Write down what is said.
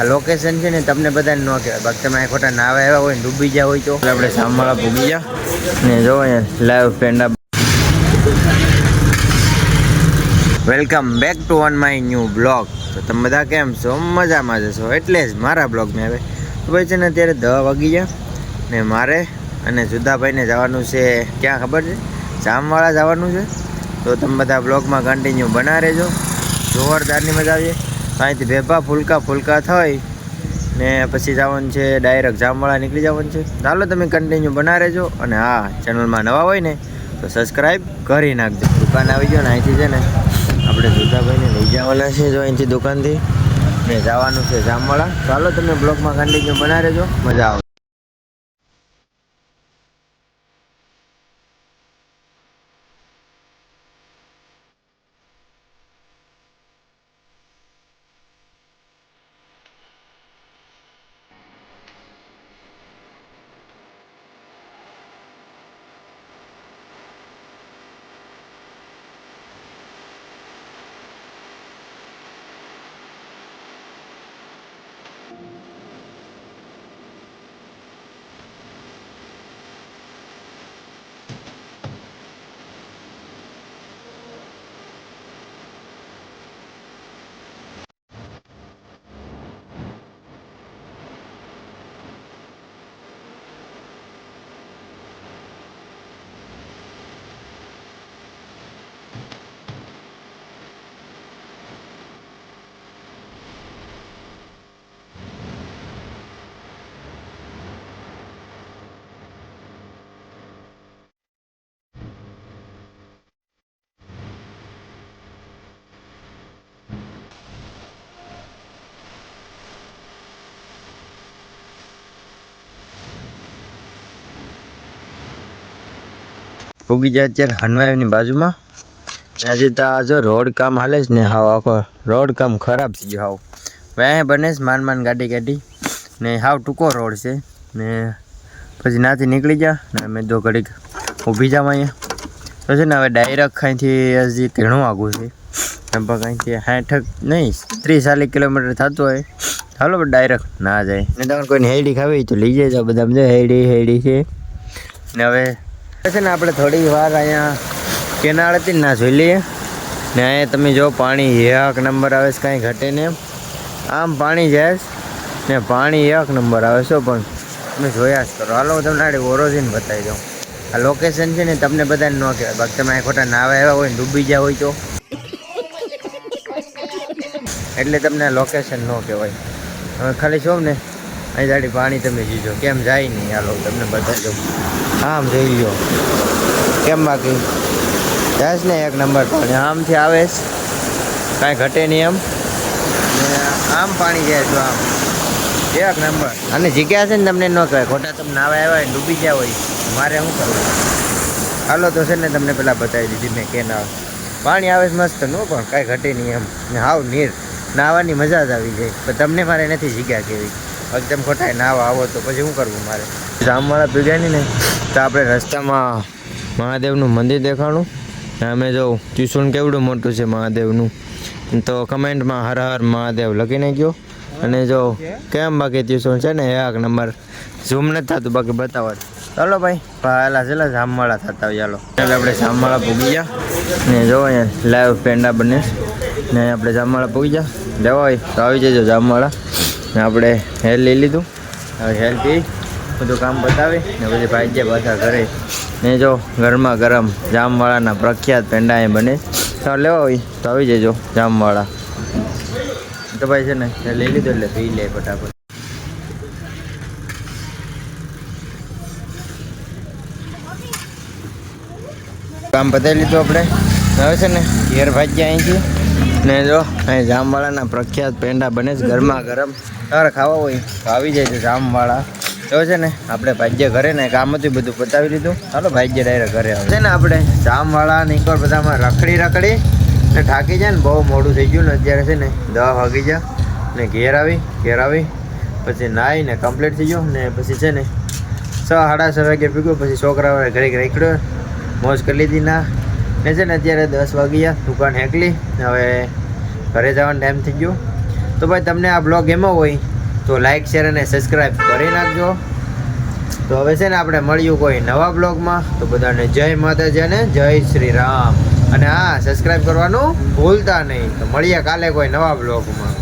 આ લોકેશન છે ને તમને બધાને ન કહેવાય. બાકી તમે ખોટા નાવા આવ્યા હોય ને ડૂબી ગયા હોય તો. આપણે સામવાળા ભૂગી ગયા. ને જો અહીંયા live peda welcome back to one my new blog તો તમે બધા કેમ છો? મજામાં જશો એટલે જ મારા બ્લોગને હવે. તો ભાઈ છે ને અત્યારે દવા વાગી ગયા ને મારે અને જુદાભાઈને જવાનું છે. ક્યાં ખબર છે? જામવાળા જવાનું છે. તો તમે બધા બ્લોગમાં કન્ટિન્યુ બના રહેજો. જોરદારની મજા આવીએ. અહીંથી ભેભા, ફૂલકા ફૂલકા થઈ ને પછી જવાનું છે ડાયરેક્ટ જામવાળા નીકળી જવાનું છે. ચાલો તમે કન્ટિન્યુ બના રહેજો અને હા ચેનલમાં નવા હોય ને, તો સબસ્ક્રાઈબ કરી નાખજો. દુકાન આવી ગયો ને, અહીંથી છે ને, આપણે જુદાભાઈને લઈ જવાના છે જો અહીંથી દુકાનથી. ને જવાનું છે જામવાળા. ચાલો તમે બ્લોગમાં કન્ટિન્યુ બના રહેજો. મજા આવે. ભૂગી જાય અત્યારે હનવાઈની બાજુમાં. આજે તો આ જો રોડ કામ હાલે જ ને હાવ આખો રોડ કામ ખરાબ થઈ ગયો હાવ. વ્યાય બને છે માન માન ગાડી ગાડી. ને હાવ ટૂંકો રોડ છે. ને પછી નાથી નીકળી જા ને મેં દો ઘડીક ઊભી જાવ અહીંયા. તો છે ને હવે ડાયરેક્ટ અહીંથી હજી ઘણું આગું છે. લગભગ અહીંથી સાઠ નહીં, ત્રીસ ચાલીસ કિલોમીટર થતું હોય. હાલો ડાયરેક્ટ ના જાય. ને તમને કોઈને હેડી ખાવી તો લઈ જાય બધા બધા હેડી હેડી છે. ને હવે છે ને આપણે થોડી વાર અહીંયા કેનાળ હતી ના જોઈ લઈએ. ને અહીંયા તમે જો પાણી એક નંબર આવે છે, કાંઈ ઘટે ને આમ પાણી જાય ને પાણી એક નંબર આવે છે પણ તમે જોયા જ કરો. હાલો, હું તમને આડી ઓરોજીન બતાવી દઉં. આ લોકેશન છે ને, તમને બધાને ન કહેવાય. બાકી તમે અહીં ખોટા નાવા આવ્યા હોય ડૂબી ગયા હોય તો. એટલે તમને લોકેશન ન કહેવાય. હવે ખાલી છો ને, અહીં દાડી પાણી તમે જીજો. કેમ જાય નહીં, હાલો તમને બતાવી દઉં. આમ જોઈ લ્યો કેમ બાકી? જાય ને એક નંબર પાણી. આમથી આવે છે કાંઈ ઘટે નહીં એમ. આમ પાણી જાય જો આમ. એક નંબર. અને જગ્યા છે ને તમને ન કહેવાય. ખોટા તમને નાવા આવ્યા હોય ડૂબી ગયા હોય, મારે શું કરવું? હાલો તો છે ને તમને પહેલાં બતાવી દીધી મેં કે ના. પાણી આવે છે મસ્ત, નો પણ કાંઈ ઘટે નહીં એમ. ને હાવ નીર. નાહવાની મજા જ આવી જાય. પણ તમને મારે નથી જગ્યા કેવી. એકદમ ખોટાય ના આવો તો પછી શું કરવું મારે? જામવાળા નહીં ને, તો આપણે રસ્તામાં મહાદેવનું મંદિર દેખાણું. અમે જો ટ્યુશન કેવડું મોટું છે મહાદેવનું. તો કમેન્ટમાં હર હર મહાદેવ લખીને ગયો અને જો કેમ બાકી ટ્યુશન છે ને એક નંબર ઝૂમ નથી થતું, બાકી બતાવો. ચાલો ભાઈ, પહેલાં છે જામવાળા થતા હોય, ચાલો. એટલે આપણે જામવાળા પૂગી ગયા. ને જો અહીંયા લાઈવ પેંડા બને. ને આપણે જામવાળા પૂગી ગયા. જવા હોય તો આવી જજો જામવાળા ને આપણે હેલ લઈ લીધું. હવે હેલ પી બધું કામ બતાવી ને પછી ભાઈ જે પાછા ઘરે ને જો ગરમા ગરમ જામવાળાના પ્રખ્યાત પેંડા અહીં બને તો લેવા હોય તો આવી જજો જામવાળા. તો ભાઈ છે ને એ લઈ લીધું એટલે પી લે ફટાફટ. કામ પતાવી લીધું આપણે. હવે છે ને, ઘેર ભાગ્યા અહીંથી. ને જો, અહીં જામવાળાના પ્રખ્યાત પેંડા બને છે ગરમા ગરમ. તારે ખાવા હોય આવી જાય છે જામવાળા તો છે ને, આપણે ભાગ્ય ઘરે ને કામ બધું પતાવી લીધું ચાલો ભાગ્ય ડાયરેક્ટ ઘરે આવે. છે ને આપણે જામવાળા નીકળ બધામાં રખડી રખડી ને થાકી જાય ને બહુ મોડું થઈ ગયું ને અત્યારે છે ને દવા વાગી જા ને ઘેર આવી ઘેર આવી, પછી નાહી ને કમ્પ્લીટ થઈ ગયો ને પછી છે ને છ સાડા છ વાગે પીગો પછી છોકરાઓને ઘરે રેકડ્યો મોજ કરી લીધી ના. ને છે ને અત્યારે દસ વાગ્યા દુકાન હેકલી હવે ઘરે જવાનો ટાઈમ થઈ ગયો. તો ભાઈ તમને આ બ્લોગ એમાં હોય તો લાઇક શેર અને સબસ્ક્રાઈબ કરી નાખજો. તો હવે છે ને આપણે મળ્યું કોઈ નવા બ્લોગમાં તો બધાને જય માતાજી અને જય શ્રી રામ. અને હા સબસ્ક્રાઈબ કરવાનું ભૂલતા નહીં. તો મળીએ કાલે કોઈ નવા બ્લોગમાં